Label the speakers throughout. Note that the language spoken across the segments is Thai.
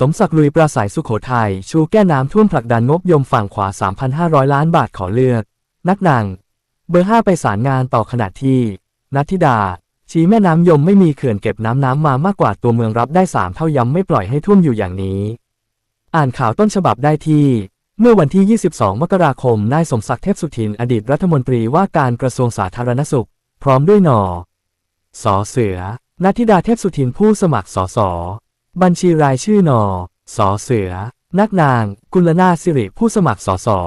Speaker 1: สมศักดิ์ลุยปราศัยสุขโขทัยชูแก้น้ำท่วมผลักดันงบยมฝั่งขวา 3,500 ล้านบาทขอเลือก นักหนัง เบอร์ 5 ไปสารงานต่อขณะที่ นัทธิดา ชี้แม่น้ำยมไม่มีเขื่อนเก็บน้ำน้ำมามากกว่าตัวเมืองรับได้ 3 เท่าย้ำไม่ปล่อยให้ท่วมอยู่อย่างนี้ อ่านข่าวต้นฉบับได้ที่ เมื่อวันที่ 22 มกราคมนายสมศักดิ์เทพสุทินอดีตรัฐมนตรีว่าการกระทรวงสาธารณสุข พร้อมด้วยหนอสอเสือนัทธิดาเทพสุทินผู้สมัครสอสอ บัญชีรายชื่อนอสอเสือ นักนาง กุลนาสิริผู้สมัครสอสอ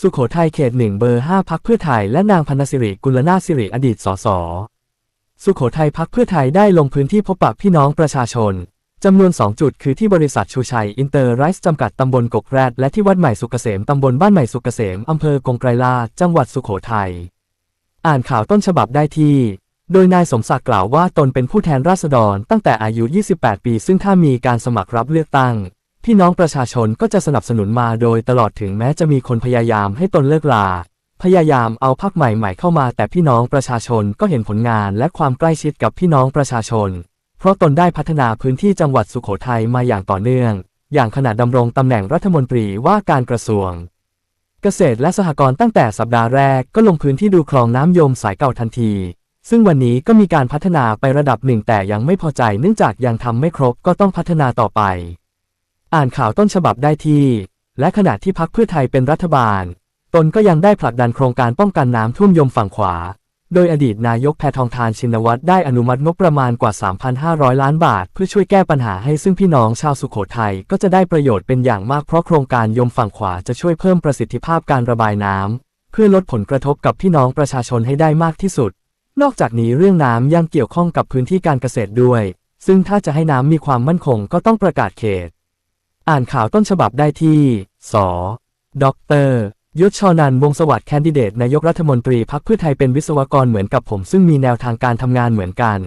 Speaker 1: สุขโขทัยเขตหนึ่งเบอร์5พักเพื่อไทยและนางพนสิริกุลนาสิริอดีตสอสอสุขโขทัยพักเพื่อไทยได้ลงพื้นที่พบปะพี่น้องประชาชนจำนวน 2 จุดคือที่บริษัทชูชัยอินเตอร์ไรส์จำกัดตำบลกกแรดและที่วัดใหม่สุกเกษมตำบลบ้านใหม่สุกเกษมอำเภอกงไกรลาจังหวัดสุขโขทัยอ่านข่าวต้นฉบับได้ที่ โดยนายสมศักดิ์กล่าวว่าตนเป็นผู้แทนราษฎรตั้งแต่อายุ 28 ปี ซึ่งถ้ามีการสมัครรับเลือกตั้ง พี่น้องประชาชนก็จะสนับสนุนมาโดยตลอดถึงแม้จะมีคนพยายามให้ตนเลิกลา พยายามเอาพรรคใหม่ๆเข้ามาแต่พี่น้องประชาชนก็เห็นผลงานและความใกล้ชิดกับพี่น้องประชาชน เพราะตนได้พัฒนาพื้นที่จังหวัดสุโขทัยมาอย่างต่อเนื่อง อย่างขณะดำรงตำแหน่งรัฐมนตรีว่าการกระทรวงเกษตรและสหกรณ์ตั้งแต่สัปดาห์แรกก็ลงพื้นที่ดูคลองน้ำยมสายเก่าทันที ซึ่งวันนี้ก็มีการพัฒนาไประดับหนึ่งแต่ยังไม่พอใจเนื่องจากยังทำไม่ครบก็ต้องพัฒนาต่อไป อ่านข่าวต้นฉบับได้ที่ และขณะที่พักเพื่อไทยเป็นรัฐบาล ตนก็ยังได้ผลักดันโครงการป้องกันน้ำท่วมยมฝั่งขวา โดยอดีตนายกแพทองทานชินวัตรได้อนุมัติงบประมาณกว่า 3,500 ล้านบาท เพื่อช่วยแก้ปัญหาให้ซึ่งพี่น้องชาวสุโขทัยก็จะได้ประโยชน์เป็นอย่างมากเพราะโครงการยมฝั่งขวาจะช่วยเพิ่มประสิทธิภาพการระบายน้ำเพื่อลดผลกระทบกับพี่น้องประชาชนให้ได้มากที่สุด นอกจากนี้เรื่องน้ำยังเกี่ยวข้องกับพื้นที่การเกษตรด้วย ซึ่งถ้าจะให้น้ำมีความมั่นคงก็ต้องประกาศเขต อ่านข่าวต้นฉบับได้ที่ สด็อกเตอร์ยศชอนันท์วงสวัสดิ์แคนดิเดตนายกรัฐมนตรีพักเพื่อไทยเป็นวิศวกรเหมือนกับผม ซึ่งมีแนวทางการทำงานเหมือนกัน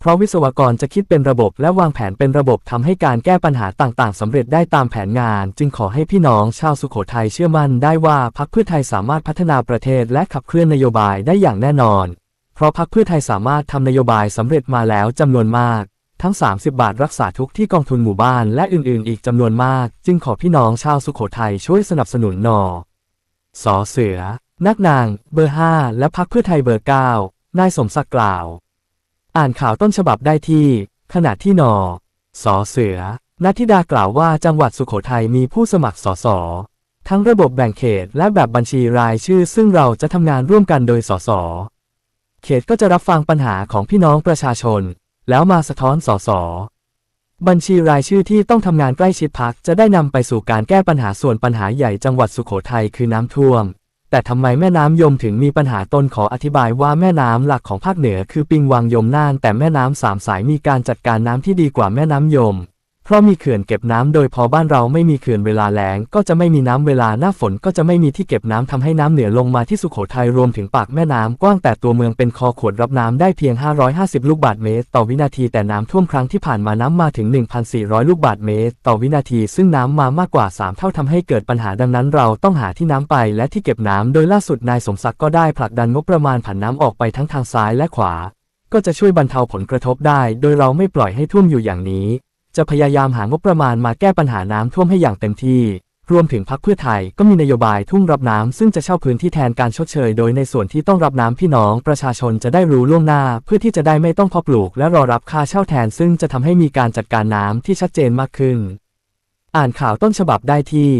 Speaker 1: เพราะวิศวกรจะคิดเป็นระบบและวางแผนเป็นระบบทำให้การแก้ปัญหาต่างๆสำเร็จได้ตามแผนงาน จึงขอให้พี่น้องชาวสุโขทัยเชื่อมั่นได้ว่าพักเพื่อไทยสามารถพัฒนาประเทศและขับเคลื่อนนโยบายได้อย่างแน่นอน เพราะพักเพื่อไทยสามารถทำนโยบายสำเร็จมาแล้วจำนวนมาก ทั้ง 30 บาทรักษาทุกที่กองทุนหมู่บ้านและอื่นๆ อีกจำนวนมาก จึงขอพี่น้องชาวสุโขทัยช่วยสนับสนุนนอสอเสือ นักนาง เบอร์ 5 และพักเพื่อไทยเบอร์ 9 นายสมศักดิ์กล่าว อ่านข่าวต้นฉบับได้ที่ ขณะที่นอสอเสือนัทธิดากล่าวว่าจังหวัดสุโขทัยมีผู้สมัครสอสอทั้งระบบแบ่งเขตและแบบบัญชีรายชื่อซึ่งเราจะทำงานร่วมกันโดยสส เขตก็จะรับฟังปัญหาของพี่น้องประชาชน แล้วมาสะท้อนสอสอบัญชีรายชื่อที่ต้องทำงานใกล้ชิดพักจะได้นำไปสู่การแก้ปัญหาส่วนปัญหาใหญ่จังหวัดสุโขทัยคือน้ำท่วม แต่ทำไมแม่น้ำยมถึงมีปัญหาตนขออธิบายว่าแม่น้ำหลักของภาคเหนือคือปิงวังยมน่านแต่แม่น้ำสามสายมีการจัดการน้ำที่ดีกว่าแม่น้ำยม เพราะมีเขื่อนเก็บน้ำโดยพอบ้านเราไม่มีเขื่อนเวลาแล้งก็จะไม่มีน้ำเวลาหน้าฝนก็จะไม่มีที่เก็บน้ำทำให้น้ำเหนือลงมาที่สุโขทัยรวมถึงปากแม่น้ำกว้างแต่ตัวเมืองเป็นคอขวดรับน้ำได้เพียง 550 ลูกบาศก์เมตร ต่อวินาทีแต่น้ำท่วมครั้งที่ผ่านมาน้ำมาถึง 1,400 ลูกบาศก์เมตร ต่อวินาทีซึ่งน้ำมามากกว่า 3 เท่าทำให้เกิดปัญหาดังนั้นเราต้องหาที่น้ำไปและที่เก็บน้ำโดยล่าสุดนายสมศักดิ์ก็ได้ผลักดันงบประมาณผันน้ำออกไปทั้งทางซ้ายและขวา ก็จะช่วยบรรเทาผลกระทบได้ โดยเราไม่ปล่อยให้ท่วมอยู่อย่างนี้ จะพยายามหางบประมาณมาแก้ปัญหาน้ำท่วมให้อย่างเต็มที่ รวมถึงพักเพื่อไทยก็มีนโยบายทุ่งรับน้ำซึ่งจะเช่าพื้นที่แทนการชดเชย โดยในส่วนที่ต้องรับน้ำพี่น้องประชาชนจะได้รู้ล่วงหน้า เพื่อที่จะได้ไม่ต้องพอปลูก และรอรับค่าเช่าแทน ซึ่งจะทำให้มีการจัดการน้ำที่ชัดเจนมากขึ้น อ่านข่าวต้นฉบับได้ที่